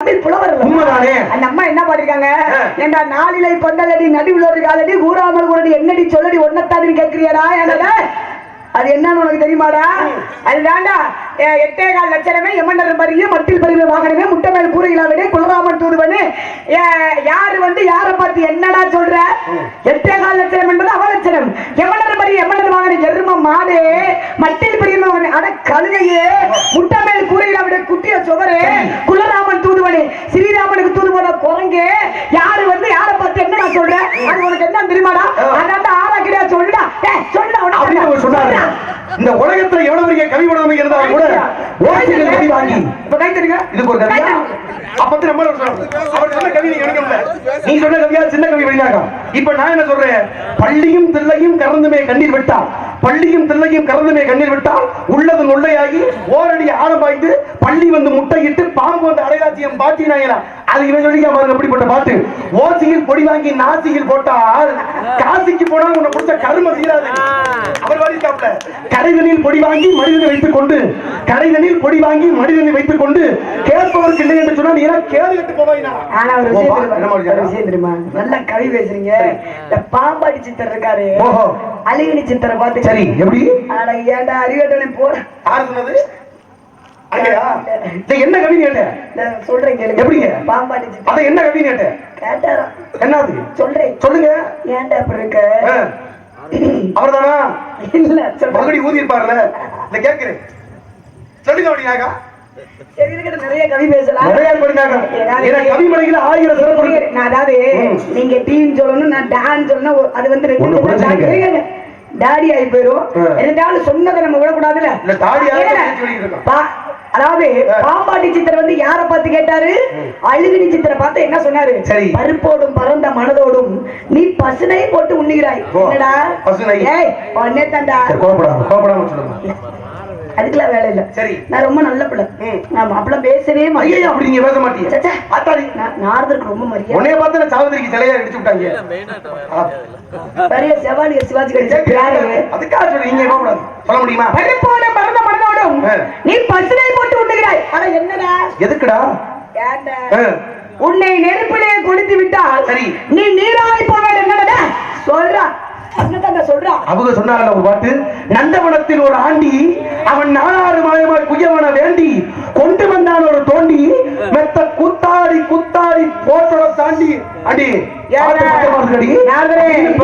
அந்த அம்மா என்ன பாடிருக்காங்க? ஆ. ஏண்டா நாளிலை பந்தலடி நடுவில் ஒரு காலடி கூறாமல் ஒரு என்னடி சொல்லடி ஒன்னத்தாடி கேட்கிறியடா என்னடா அது என்னன்னு உனக்கு தெரியுமாடா? அது தாண்டா எட்டே கால் லட்சணமே எமண்டர் பரிய மட்டில் பரிவு வாகனமே முட்டை மேல் கூரையிலா விட குலராமன் தூதுவனு. ஏ- யாரு வந்து யாரை பார்த்து என்னடா சொல்ற? எட்டே கால் லட்சணம் என்பது அவலட்சணம் எமண்டர் பரிய எமண்டர் வாகனம் எரும மாடு மட்டில் வாகனம் அட கழுதையே முட்டை மேல் கூரையிலா விட குட்டிய சுவரே ஸ்ரீராமனுக்கு தூதுவன குரங்கு யாரு வந்து யாரை பார்த்து என்னடா சொல்ற? அது உனக்கு என்ன தெரியுமாடா? அதான் ஆறா கிடையாது சொல்லுடா. சொல்லுடா உனக்கு. அப்படின்னு அவர் சொன்னாரு. இந்த உலகத்துல எவ்வளவு பெரிய கவி உடமை இருந்தாலும் கூட ஓசிகள் கவி வாங்கி. இப்ப கை தட்டுங்க. இதுக்கு ஒரு கவியா? அப்ப நம்ம அவர் சொன்ன கவி நீங்க எடுக்கல நீ சொன்ன கவியா சின்ன கவி வெளியாகா இப்ப நான் என்ன சொல்றேன்? பள்ளியும் தில்லையும் கறந்துமே கண்ணீர் விட்டால் பள்ளியும் தில்லையும் கறந்துமே கண்ணீர் விட்டால் உள்ளது நொல்லையாகி ஓரடி ஆரம்பாய்த்து பள்ளி வந்து முட்டையிட்டு பாம்பு வந்து அடையாச்சியம் பாத்தினாங்களா அது இவன் சொல்லிக்க பாருங்க எப்படிப்பட்ட பாட்டு ஓசியில் பொடி வாங்கி நாசியில் போட்டால் காசிக்கு போனால் உன்னை பிடிச்ச கரும தீராது. அவர் வாடிக்காப்ல கரைதனில் பொடி வாங்கி மனிதனை வைத்துக் கொண்டு கரைதனில் பொடி வாங்கி மனிதனை வைத்துக் கொண்டு கேட்பவருக்கு இல்லை என்று சொன்னால் நீ கேடு கட்டு போவாயினா ஆனா ஒரு விஷயம் தெரியுமா? நல்ல கவி பேசுறீங்க. இந்த பாம்பாடி சித்தர் இருக்காரு. ஓஹோ. அழகினி சித்தரை பார்த்து சரி எப்படி? ஏன்டா அறிவேட்டனை போட யார் சொன்னது? என்ன கவி கேட்டேன் சொல்றேன் கேளுங்க. எப்படிங்க? பாம்பாடி அத என்ன கவி கேட்டேன் கேட்டாரா? என்னது? சொல்றேன். சொல்லுங்க. ஏன்டா அப்படி இருக்க? அவர்தானா? இல்ல மறுபடி ஊதி இருப்பார்ல கேட்கிறேன். சொல்லுங்க இருக்கட்டும் நிறைய கவி பேசலாம். ஏன்னா கவிமலையில ஆயிரம் சிறப்பு. நான் அதாவது. நீங்க டீன்னு சொல்லணும் நான் டான் சொல்லணும். அது வந்து. ரெண்டு டாடி ஆகி போயிரும். ஆ. இருந்தாலும் சொன்னதை நம்ம விடக்கூடாதுல்ல? அதாவது. பாம்பாட்டி சித்தர் வந்து யார பார்த்து கேட்டாரு அழுகினி சித்தரை பார்த்து என்ன சொன்னாரு சரி. பருப்போடும் பறந்த மனதோடும் நீ பசுனை போட்டு உண்ணுகிறாய் என்னடா பசுனை. ஏய் ஒன்னே தண்டா கோபப்படாம கோபப்படாம சொல்லுங்க அதுக்கெல்லாம் வேலை இல்ல சரி. நான் ரொம்ப நல்ல பிள்ளை. ஆமா அப்பெல்லாம் பேசவே மாட்டேன் அப்படி நீங்க பேச மாட்டீங்க சச்சா. ஆத்தாடி நான் நாரதருக்கு ரொம்ப மரியாதை உன்னைய பார்த்து நான் சாவித்திரிக்கு சிலையா அடிச்சு விட்டாங்க. பெரிய செவாலிய சிவாஜி பியாரு. அதுக்காக கோபப்படாது சொல்ல முடியுமா பருப்போட மறந்த ஆ. நீ பசுனை போட்டு உண்ணுகிறாய் ஆனா என்னடா? எதுக்குடா. உன்னை நெருப்பிலே கொளுத்து விட்டால் சரி. நீ நீராய் போவேன் என்னடா? சொல்றா. என்னடா சொல்றா. அவங்க சொன்னாங்கல்ல ஒரு பாட்டு? நந்தவனத்தில் ஒரு ஆண்டி அவன் நாலாறு மாயமாய் குயவன வேண்டி கொண்டு வந்தான் ஒரு தோண்டி மெத்த குத்தாடி குத்தாடி போட்டோட தாண்டி. அடி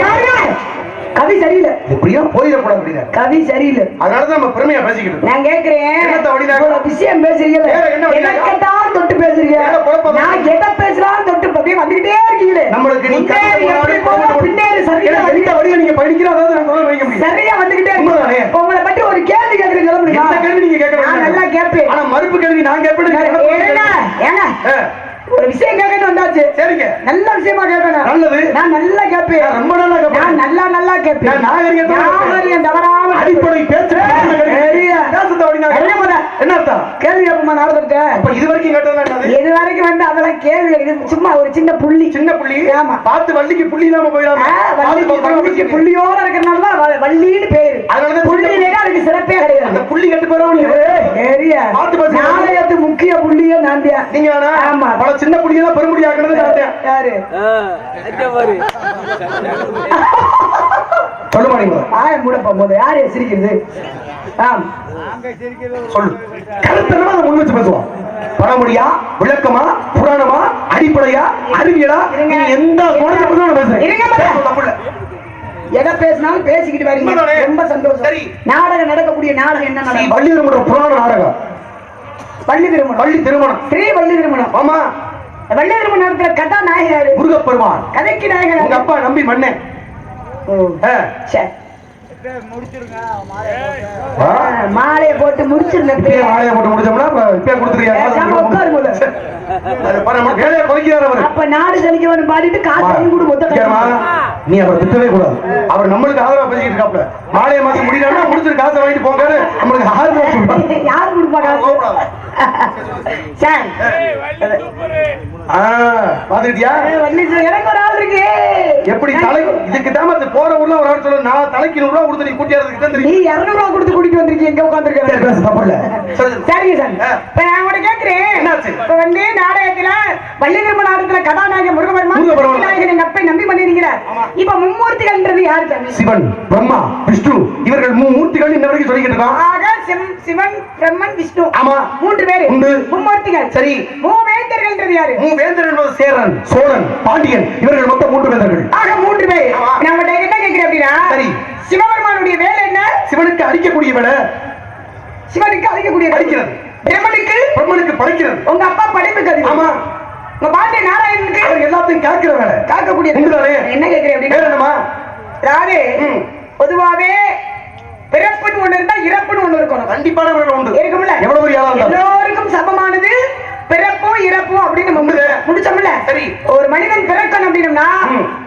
பாட்டு கவி சரியில்லை. எப்படியோ போயிடக்கூடாது அப்படின்னா கவி சரியில்லை. அதனாலதான் நம்ம பெருமையா பேசிக்கிட்டு. நான் கேக்குறேன்? இவ்வளவு விஷயம் வழினா? எனக்கத்தான் தொட்டு பேசுறீங்க. நான் எதை பேசுறாலும் தொட்டு அப்படியே வந்துகிட்டே இருக்கீங்களே. நம்மளுக்கு பின்னேறி சரியா எந்த வழியை நீங்க படிக்கிற அதாவது நான் சொல்ல வைக்க முடியும். சரியா வந்துகிட்டே உண்மைதானே? இருக்கு உங்களை பற்றி ஒரு கேள்வி கேக்குறீங்க சொல்ல முடியுமா? கேள்வி நீங்க கேட்க நான். நல்லா கேட்பேன். ஆனா மறுப்பு கேள்வி நான் கேட்பேன் ஏங்க, ஏங்க, ஒரு விஷயம் கேட்கணும் வந்தாச்சு சரிங்க நல்ல விஷயமா கேட்கணும் நல்லது. நான் நல்லா கேட்பேன் ரொம்ப நல்லா கேட்பேன். நல்லா நல்லா கேட்பேன். நாகரிகம் தவறாம அடிப்படை பேச்சு சரியா. பேசுறது அப்படின்னா என்ன அர்த்தம்? கேள்வி கேட்போமா நடந்துட்டு அப்ப இது வரைக்கும் கேட்டதெல்லாம் என்னது? இது வரைக்கும் வந்து அதெல்லாம் கேள்வி இது சும்மா ஒரு சின்ன புள்ளி. சின்ன புள்ளி? ஆமா. பார்த்து வள்ளிக்கு புள்ளி இல்லாம போயிடாம? வள்ளிக்கு புள்ளியோட இருக்கிறனால தான் வள்ளின்னு பேரு. அதனாலதான் புள்ளி இல்லைன்னா அதுக்கு சிறப்பே அந்த கிடையாது புள்ளி கட்டு போறவங்க சரியா. பார்த்து பேசுங்க. நாளையத்து முக்கிய புள்ளியே நான்தியா நீங்க வேணா ஆமா. பல சின்ன புள்ளியெல்லாம் பெருமுடி ஆக்குறது தான். யாரு? சொல்ல மாட்டீங்க ஆய மூட போகும்போது. யாரு சிரிக்கிறது? சொல்லு. கருத்தனமா அதை முன் வச்சு பேசுவோம். பழமொழியா விளக்கமா புராணமா அடிப்படையா அறிவியலா? எந்த பேசுறேன். எதை பேசினாலும் பேசிக்கிட்டு வரீங்க? ரொம்ப சந்தோஷம். சரி. நாடகம் நடக்கக்கூடிய நாடகம் என்ன நடக்கும் வள்ளி திருமணம் புராண நாடகம். வள்ளி திருமணம். வள்ளி திருமணம். ஸ்ரீ வள்ளி திருமணம். ஆமா. வள்ளி திருமணம் நடக்கிற கதா நாயகர் முருகப்பெருமான். கதைக்கு உங்க நாயகர் அப்பா நம்பி மண்ணே ஆ. சரி. மாலையை போட்டு. முடிச்சிருந்தேன் இப்பயே ஆலய போட்டு முடிச்சோம்னா இப்பயே கொடுத்துருக்கீங்க அப்ப நாடு செழிக்க வேணும் பாடிட்டு காசு கூட மொத்த கேமா, நீ அவரை திட்டவே கூடாது. அவர் நம்மளுக்கு ஆதரவா பேசிக்கிட்டு இருக்காப்ல. மாலையை மாத்தி முடியலன்னா முடிச்சிட்டு காசை வாங்கிட்டு போங்க நம்மளுக்கு ஆதரவா யாரு கொடுப்பா காசு? சரி. பாத்துக்கிட்டியா எனக்கு ஒரு ஆள் இருக்கு. எப்படி தலை இதுக்கு தான் போற ஊர்ல ஒரு ஆள் சொல்ல. நான் தலைக்கு நூறு ரூபா கொடுத்து நீ தான் நீ இருநூறு ரூபா கொடுத்து கூட்டிட்டு வந்திருக்கீங்க எங்க சரி, உட்காந்துருக்க பேசு, தப்பு இல்ல. சொல்லு. சரிங்க சார். இப்ப நான்? இப்ப வந்து நாடகத்துல வள்ளிதர்ம நாடகத்துல கதாநாயகன் முருகபெருமான். நாயகன் எங்க அப்பை நம்பி பண்ணிருக்கிற இப்ப மும்மூர்த்திகள்ன்றது யாரு சிவன் பிரம்மா விஷ்ணு. இவர்கள் மூர்த்திகள் இன்ன வரைக்கும் சொல்லிக்கிட்டு ஆக சிவன் பிரம்மன் விஷ்ணு. ஆமா. மூன்று பேரு. உண்டு. மும்மூர்த்திகள். சரி. மூவேந்தர்கள்ன்றது யாரு? மூவேந்தர் என்பது சேரன் சோழன் பாண்டியன். இவர்கள் மொத்தம் மூன்று வேந்தர்கள். ஆக மூன்று பேர். உங்கள்ட்ட என்ன கேக்குறேன் அப்படின்னா சரி. சிவபெருமானுடைய வேலை என்ன? சிவனுக்கு அடிக்கக்கூடிய வேலை சிவனுக்கு அழிக்கக்கூடிய அழிக்கிறது. பிரம்மனுக்கு? பிரம்மனுக்கு படைக்கிறது. உங்க அப்பா படைப்புக்கு அது ஆமா. உங்க பாண்டிய நாராயணனுக்கு? அவர் எல்லாத்தையும் காக்கிற வேலை. காக்கக்கூடிய உண்டுதானே? என்ன கேக்குறேன் வேற அப்படின்னா ம். பொதுவாவே பிறப்புன்னு ஒண்ணு இருந்தா இறப்புன்னு ஒண்ணு இருக்கணும். கண்டிப்பான உண்டு. இருக்கும்ல? எவ்வளவு எல்லோருக்கும் சமமானது. பிறப்பும் இறப்பும் அப்படின்னு உண்டு. முடிச்சோம்ல சரி. ஒரு மனிதன் பிறக்கணும் அப்படின்னா.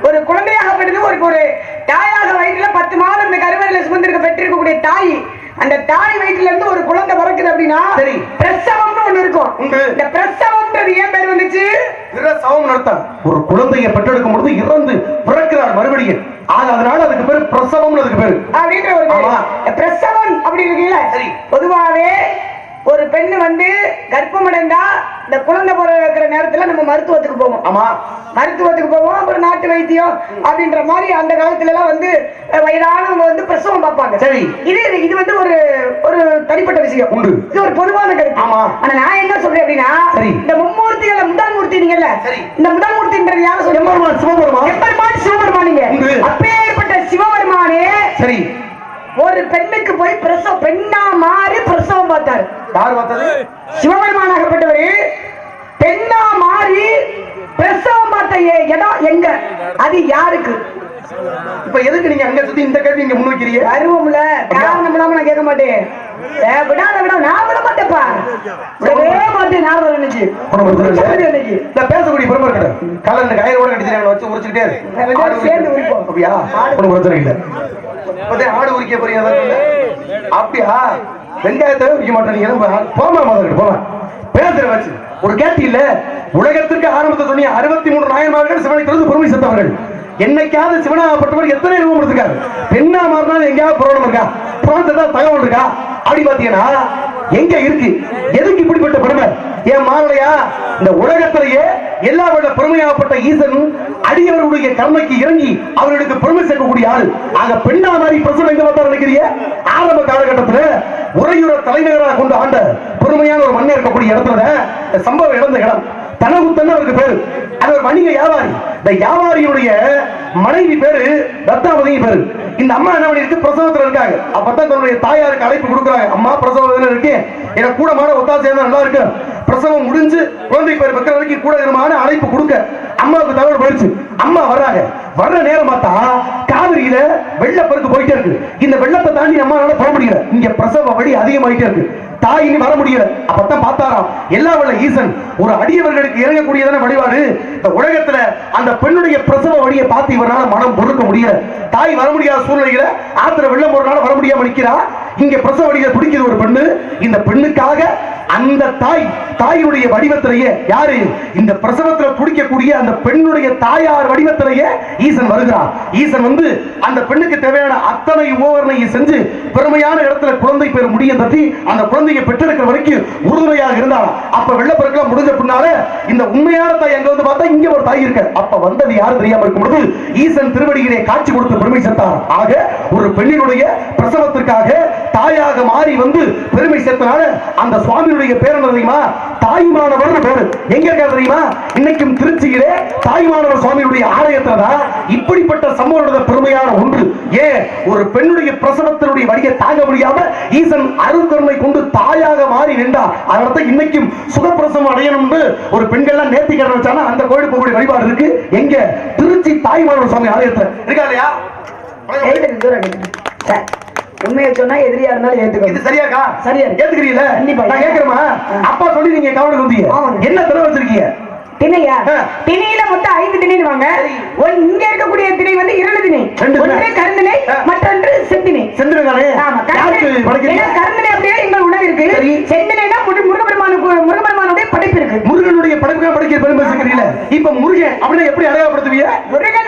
ஒரு குழந்தையாகப்பட்டது ஒரு ஒரு தாயாக வயிற்றுல பத்து மாதம் இந்த கருவறையில சுமந்திருக்க பெற்றிருக்கக்கூடிய தாய் அந்த தாய் வயிற்றுல இருந்து ஒரு குழந்தை பிறக்குது அப்படின்னா சரி. பிரசவம்னு ஒண்ணு இருக்கும். இந்த பிரசவம்ன்றது ஏன் பேர் வந்துச்சு பிற சவம் நடத்தான் ஒரு குழந்தையை பெற்றெடுக்கும் பொழுது இறந்து பிறக்கிறார் மறுபடியும் அதனால அதுக்கு பேரு பிரசவம்னு அதுக்கு பேரு அப்படின்ற ஒரு பிரசவம் அப்படி இருக்குல்ல சரி. பொதுவாவே ஒரு பெண் வந்து கர்ப்பம் அடைந்தா இந்த குழந்தை பிறக்கிற நேரத்துல நம்ம மருத்துவத்துக்கு போவோம் ஆமா மருத்துவத்துக்கு போவோம் அப்புறம் நாட்டு வைத்தியம் அப்படின்ற மாதிரி அந்த காலத்துல எல்லாம் வந்து வயதானவங்க வந்து பிரசவம் பார்ப்பாங்க சரி. இது இது வந்து ஒரு ஒரு தனிப்பட்ட விஷயம் உண்டு. இது ஒரு பொதுவான கருத்து ஆமா. ஆனா நான் என்ன சொல்றேன் அப்படின்னா. இந்த மும்மூர்த்திகள முதல் மூர்த்தி நீங்கல்ல சரி. இந்த முதல் மூர்த்தின்றது யார சொல்லுங்க சிவபெருமான் எப்பெருமான் சிவபெருமானிங்க. அப்பேற்பட்ட சிவபெருமானே சரி ஒரு பெண்ணுக்கு போய் பிரசவம் பெண்ணா மாறி பிரசவம் பார்த்தாரு யார் பார்த்தது சிவபெருமானாகப்பட்டவர் பெண்ணா மாறி பிரசவம் பார்த்த எ- இடம் எங்க? அது யாருக்கு? இப்ப எதுக்கு நீங்க அங்க சுத்தி இந்த கேள்வி இங்க முன்வைக்கிறீங்க? கருவம்ல காரணம் இல்லாம நான் கேட்க மாட்டேன். விடாத விட நான் விட மாட்டேப்பா விடவே மாட்டேன் நான் வர இன்னைக்கு? இன்னைக்கு இந்த பேசக்கூடிய பெருமை இந்த கட்டிச்சு வச்சு உரிச்சுக்கிட்டே சேர்ந்து உரிப்போம். அப்படியா? ஒன்றும் பிரச்சனை இல்லை. இப்பதான் ஆடு உரிக்க போறீங்க? அப்படியா? வெங்காயத்தை விற்க மாட்டேன். போமா மாதிரி போமா பேசுற வச்சு. ஒரு கேட்டி இல்ல. உலகத்திற்கு ஆரம்பத்தை சொன்னீங்க அறுபத்தி மூணு நாயன்மார்கள் சிவனை திறந்து பொறுமை செத்தவர்கள். என்னைக்காவது சிவனாகப்பட்டவர் எத்தனை ரூபம் கொடுத்துருக்காரு? பெண்ணா மாறினாலும் எங்கேயாவது புராணம் இருக்கா? புராணத்தை தகவல் இருக்கா? அப்படி பாத்தீங்கன்னா எங்க இருக்கு? எதுக்கு இப்படிப்பட்ட பெருமை? ஏன் மாறலையா? இந்த உலகத்திலேயே எல்லா விட பெருமையாகப்பட்ட ஈசன் அடியவர்களுடைய கருணைக்கு இறங்கி அவர்களுக்கு பெருமை சேர்க்கக்கூடிய ஆள். ஆக பெண்ணா மாதிரி பிரசவம் எங்க வந்தார் நினைக்கிறீங்க ஆரம்ப காலகட்டத்துல உரையுற தலைநகராக கொண்டு ஆண்ட பெருமையான ஒரு மண்ணை இருக்கக்கூடிய இடத்துல சம்பவம் இழந்த இடம். தனகுத்தன் அவருக்கு பேரு. அது ஒரு வணிக வியாபாரி. இந்த வியாபாரியுடைய மனைவி பேரு ரத்னாவதி பேரு. இந்த அம்மா என்ன பண்ணிருக்கு பிரசவத்துல இருக்காங்க. அப்பதான் தன்னுடைய தாயாருக்கு அழைப்பு கொடுக்குறாங்க. அம்மா பிரசவம் இருக்கு? எனக்கு கூட மாட ஒத்தாசை நல்லா இருக்கு பிரசவம் முடிஞ்சு குழந்தை பேர் வைக்கிற வரைக்கும் கூட இருமான அழைப்பு கொடுக்க அம்மாவுக்கு தகவல் போயிடுச்சு. அம்மா வர்றாங்க. வர்ற நேரம் பார்த்தா காவிரியில வெள்ளப்பெருக்கு போயிட்டே இருக்கு. இந்த வெள்ளத்தை தாண்டி அம்மானால போக முடியல. இங்க பிரசவ வழி அதிகமாயிட்டே இருக்கு. தாய் இனி வர முடியல. அப்பதான் பார்த்தாராம். எல்லா வல்ல ஈசன் ஒரு அடியவர்களுக்கு இறங்கக்கூடியதான வழிபாடு. இந்த உலகத்துல அந்த பெண்ணுடைய பிரசவ வழியை பார்த்து இவரால் மனம் பொறுக்க முடியல. தாய் வர முடியாத சூழ்நிலையில ஆத்திர வெள்ளம் ஒரு நாள் வர முடியாம நிக்கிறா. இங்க பிரசவ வழியை பிடிக்குது ஒரு பெண்ணு. இந்த பெண்ணுக்காக அந்த தாய் தாயினுடைய வடிவத்திலேயே யாரு? இந்த பிரசவத்துல குடிக்கக்கூடிய அந்த பெண்ணுடைய தாயார் வடிவத்திலேயே ஈசன் வருகிறார் ஈசன் வந்து அந்த பெண்ணுக்கு தேவையான அத்தனை உபகரணையை செஞ்சு பெருமையான இடத்துல குழந்தை பெற முடியும் தட்டி அந்த குழந்தையை பெற்றெடுக்கிற வரைக்கும் உறுதுணையாக இருந்தாலும் அப்ப வெள்ளப்பெருக்கலாம் முடிஞ்ச பின்னால இந்த உண்மையான தாய் அங்க வந்து பார்த்தா இங்க ஒரு தாய் இருக்க அப்ப வந்தது யாரு தெரியாம இருக்கும் பொழுது ஈசன் திருவடியிலே காட்சி கொடுத்து பெருமை சேர்த்தார் ஆக ஒரு பெண்ணினுடைய பிரசவத்திற்காக தாயாக மாறி வந்து பெருமை சேர்த்தனால அந்த சுவாமியுடைய பேர் என்ன தெரியுமா? தாய்மானவர் பேரு. எங்க இருக்காரு தெரியுமா? இன்னைக்கும் திருச்சியிலே தாய்மானவர் சுவாமியுடைய ஆலயத்துல தான் இப்படிப்பட்ட சம்பவம் பெருமையான ஒன்று. ஏன்? ஒரு பெண்ணுடைய பிரசவத்தினுடைய வழியை தாங்க முடியாம ஈசன் அருள்கருணை கொண்டு தாயாக மாறி நின்றார் அதனால இன்னைக்கும் சுகப்பிரசவம் அடையணும்னு ஒரு பெண்கள்லாம் நேர்த்தி கடன் வச்சானா அந்த கோயில் போகக்கூடிய வழிபாடு இருக்கு. எங்க? திருச்சி தாய்மானவர் சுவாமி ஆலயத்துல. இருக்கா இல்லையா? தூரம் உண்மையை சொன்னா எதிரியா இருந்தாலும் இது ஏத்துக்கணும் சரியாக்கா? சரியா. ஏத்துக்கிறீங்களா? கண்டிப்பா. நான் கேக்குறேமா அப்பா சொல்லி நீங்க கவனம் ஆமாங்க. என்ன தடவை வச்சிருக்கீங்க? திணையா. திணையில மொத்தம் ஐந்து திணை வாங்க. ஒன் இங்க இருக்கக்கூடிய திணை வந்து இரண்டு திணை. ஒன்று கருந்திணை. மற்றொன்று செந்திணை. செந்திருக்கானே ஆமா கருந்திணை. அப்படியே எங்கள் உணவு இருக்கு. சரி. செந்தினைனா முரு- முருகப்பெருமானுக்கு முருகப்பெருமானுடைய படைப்பு இருக்கு. முருகனுடைய படைப்புகள் படைக்கிற பெருமை சேர்க்கிறீங்களா இப்ப முருகன் அப்படின்னா எப்படி அடையாளப்படுத்துவீங்க முருகன்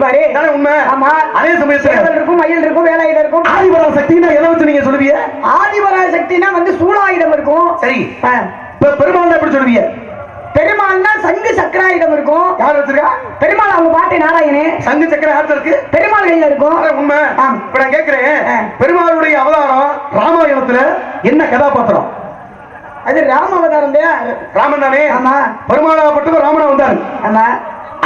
தானே உண்மை. ஆமா. அதே சமயத்துல இருக்கும் மயில் இருக்கும் வேலாயுதம் இருக்கும். ஆதிபரா சக்தினா எதை வச்சு நீங்க சொல்லுவீங்க? ஆதிபரா சக்தினா வந்து சூலாயுதம் இருக்கும். சரி. இப்ப பெருமாள் எப்படி சொல்லுவீங்க? பெருமாள்னா சங்கு சக்கராயுதம் இருக்கும். யார் வச்சிருக்கா? பெருமாள் அவங்க பாட்டு நாராயணே. சங்கு சக்கர ஆத்துல இருக்கு பெருமாள் கையில இருக்கும். உண்மை. இப்ப நான் கேக்குறேன். ஆ. பெருமாளுடைய அவதாரம் ராமாயணத்துல என்ன கதாபாத்திரம்? அது ராம அவதாரம். ராமன் தானே? ஆமா. பெருமாளாகப்பட்டவர் ராமனா வந்தாரு. ஆமா.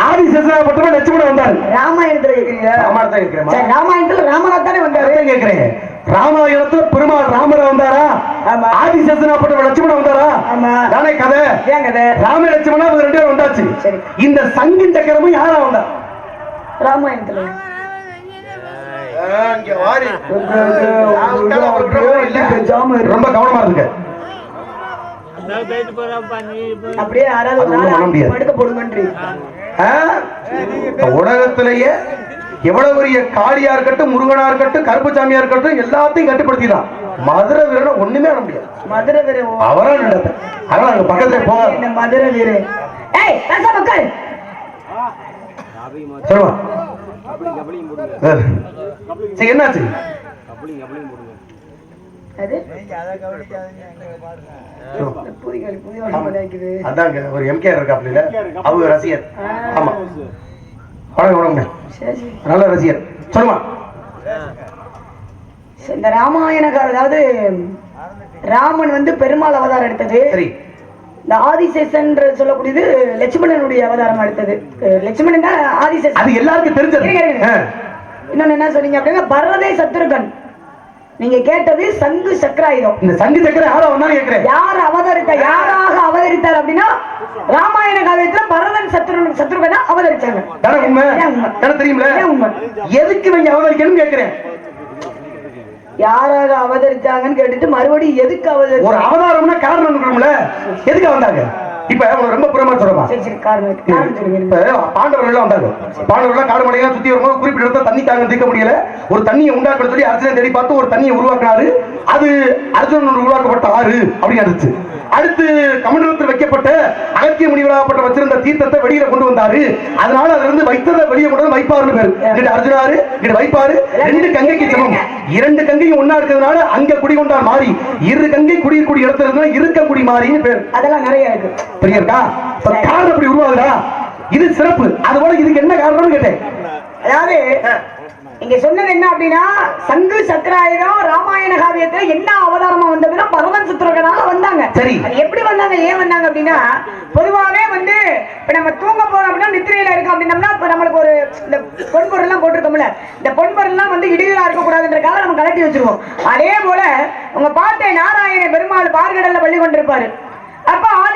ஆதி சேஷனாகப்பட்டவர் லட்சுமணன் வந்தாரு. ராமாயணத்துல கேக்குறீங்க? ராமாயணத்தை கேட்கிறேன் சரி, ராமாயணத்துல ராமனா தானே வந்தாரு? கேட்கிறேன். ராமாயணத்துல பெருமாள் ராமரா வந்தாரா? ஆமா. ஆதி சேஷனாகப்பட்டவர் லட்சுமணன் வந்தாரா? ஆமா. தானே கதை. ஏன் கதை? ராம லட்சுமணா அவங்க ரெண்டு பேரும் வந்தாச்சு. சரி. இந்த சங்கின் சக்கரமும் யாரா வந்தா? ராமாயணத்துல. ரொம்ப கவனமா இருந்துங்க அப்படியே யாராவது. படுக்க போடுங்கன்றி ஆ? இந்த உலகத்திலேயே எவ்வளவு பெரிய காளியா இருக்கட்டும் முருகனா இருக்கட்டும் கருப்புசாமியா இருக்கட்டும் எல்லாத்தையும் கட்டுப்படுத்திதான். மதுரை வீரனை ஒண்ணுமே பண்ண முடியாது. மதுரை வீர அவரா நடத்த அதனால அங்க பக்கத்துல போக மதுரை வீர ஏய் பேச மக்கள் சொல்லுவா என்னாச்சு அது பூரிகாளி புதிய வழி இருக்குது அதாங்க ஒரு எம்கேஆர் இருக்காப்ல அவங்க ரசிகர். ஆமா. வணக்கம் வணக்கம் சரி சரி. நல்ல ரசிகர். சொல்லுமா? இந்த ராமாயண அதாவது ராமன் வந்து பெருமாள் அவதாரம் எடுத்தது. சரி. இந்த ஆதிசேஷன் சொல்லக்கூடியது லட்சுமணனுடைய அவதாரம் எடுத்தது. லட்சுமணன் தான் ஆதிசேஷன். அது எல்லாருக்கும் தெரிஞ்சது. இன்னொன்னு என்ன சொன்னீங்க அப்படின்னா பரதே சத்ருகன். நீங்க கேட்டது சங்கு சக்கராயுதம். இந்த சங்கு சக்கரை யாரா வந்தாலும் கேட்கிறேன். யார் அவதரித்த யாராக அவதரித்தார் அப்படின்னா ராமாயண காவியத்துல பரதன் சத்ரு சத்ருகனா அவதரிச்சாங்க. உண்மை? தெரியுமில உண்மை? எதுக்கு இவங்க அவதரிக்கணும்னு கேட்கிறேன். யாராக அவதரிச்சாங்கன்னு கேட்டுட்டு மறுபடியும் எதுக்கு ஒரு அவதரிச்சாங்க அவதாரம்னா காரணம் இருக்கணும்ல எதுக்கு வந்தாங்க இப்ப ரொம்ப புறமா சொல்றமா இப்ப பாண்டவர்கள் வந்தாங்க. பாண்டவர்கள் காடு மலையெல்லாம் சுத்தி வரும்போது குறிப்பிட்ட இடத்துல தண்ணி தாங்க தீர்க்க முடியல. ஒரு தண்ணியை உண்டாக்க சொல்லி தேடி பார்த்து ஒரு தண்ணியை உருவாக்கினாரு. அது அர்ஜுனன் உருவாக்கப்பட்ட ஆறு அப்படின்னு இருந்துச்சு. அடுத்து கமண்டலத்தில் வைக்கப்பட்ட அகத்திய முனிவராகப்பட்ட வச்சிருந்த தீர்த்தத்தை வெளியில கொண்டு வந்தாரு. அதனால அதுல இருந்து வைத்ததை வெளியே கொண்டு வந்து வைப்பாருன்னு பேரு. அர்ஜுனாரு இங்கிட்டு வைப்பாரு. ரெண்டு கங்கைக்கு சமம். இரண்டு கங்கையும் ஒண்ணா இருக்கிறதுனால அங்க குடிகொண்டார் மாறி. இரு கங்கை குடியிருக்கூடிய இடத்துல இருந்தா இருக்க குடி மாறின்னு பேரு. அதெல்லாம் நிறைய இருக்கு. புரியா இருக்கா காரணம் அப்படி உருவாகுதா? இது சிறப்பு. அது போல இதுக்கு என்ன காரணம்னு கேட்டேன். அதாவது இங்க சொன்னது என்ன அப்படின்னா சங்கு சக்கராயுதம் ராமாயண காவியத்துல என்ன அவதாரமா வந்ததுன்னா பரதன் சத்ருகனால வந்தாங்க. சரி. எப்படி வந்தாங்க ஏன் வந்தாங்க அப்படின்னா பொதுவாவே வந்து இப்ப நம்ம தூங்க போறோம் அப்படின்னா நித்திரையில இருக்கோம் அப்படின்னம்னா இப்ப நம்மளுக்கு ஒரு இந்த பொன்பொருள் எல்லாம் போட்டிருக்கோம்ல இந்த பொன்பொருள் எல்லாம் வந்து இடையூறா இருக்க கூடாதுன்றக்காக நம்ம கலட்டி வச்சிருவோம். அதே போல உங்க பாட்டை நாராயண பெருமாள் பார்கடல்ல பள்ளி கொண்டிருப்பாரு.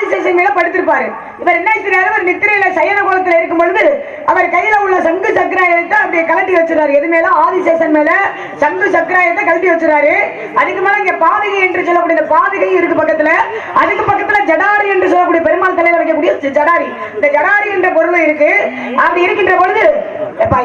அப்ப மேல படுத்திருப்பாரு. இவர் என்ன செய்யறாரு ஒரு நித்திரையில சயன கோலத்துல இருக்கும் பொழுது அவர் கையில உள்ள சங்கு சக்கராயத்தை அப்படியே கலட்டி வச்சிருக்காரு எது மேல? ஆதிசேஷன் மேல சங்கு சக்கராயத்தை கழட்டி வச்சிருக்காரு அதுக்கு மேல இங்க பாதகை என்று சொல்லக்கூடிய பாதகை இருக்கு பக்கத்துல. அதுக்கு பக்கத்துல ஜடாரி என்று சொல்லக்கூடிய பெருமாள் தலையில வைக்கக்கூடிய ஜடாரி. இந்த ஜடாரி என்ற பொருள் இருக்கு. அப்படி இருக்கின்ற பொழுது